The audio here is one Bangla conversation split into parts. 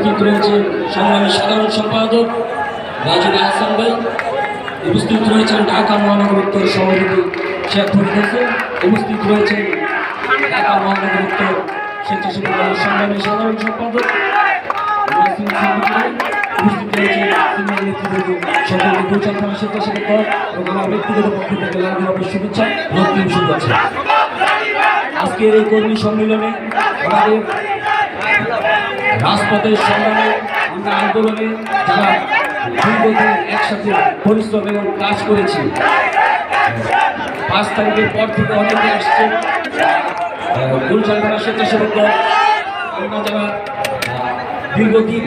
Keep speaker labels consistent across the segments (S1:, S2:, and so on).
S1: উপস্থিত রয়েছে সংগ্রামী সাধারণ সম্পাদক রাজীব হাসান ভাই। উপস্থিত রয়েছেন ঢাকা মহানগর উত্তর সভাপতি শেখ ফরিদ হোসেন। উপস্থিত রয়েছেন ঢাকা মহানগর উত্তর স্বেচ্ছাসেবক দলের সংগ্রামী সাধারণ সম্পাদক। উপস্থিত রয়েছে সিনিয়র নেতৃবৃন্দ সকলকে গুলশান থানা শুভেচ্ছা। আজকের এই কর্মী সম্মেলনে আমাদের রাজপথের সংগ্রামে আমরা আন্দোলনে যারা দীর্ঘদিন একসাথে পরিশ্রম এবং কাজ করেছি, পাঁচ তারিখের পর থেকে অনেকে আসছে। গুলশান স্বেচ্ছাসেবক আমরা যারা দীর্ঘদিন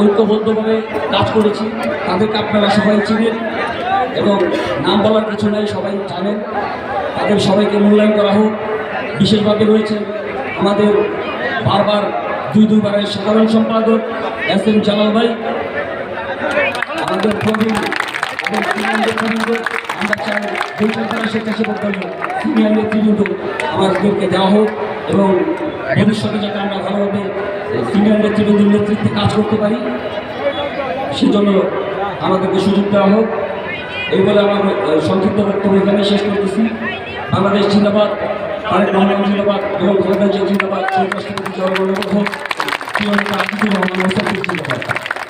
S1: ঐক্যবদ্ধভাবে কাজ করেছি, তাদেরকে আপনারা সবাই চিনেন এবং নাম বলার কিছু নাই, সবাই জানেন। তাদের সবাইকে মূল্যায়ন করা হোক। বিশেষভাবে রয়েছে আমাদের বারবার দুই দুইবারের সাধারণ সম্পাদক এস এম জালাল ভাই, আমাদের চাই হোক এবং আমরা ভালোভাবে কাজ করতে পারি, সেজন্য আমাদেরকে সুযোগ দেওয়া হোক। এই বলে আমার সংক্ষিপ্ত বক্তব্য এখানে শেষ করতেছি। বাংলাদেশ জিন্দাবাদ। তারেক রহমান জিন্দাবাদ। জিয়া জিন্দাবাদ রহমান মোসাফির জিন্দাবাদ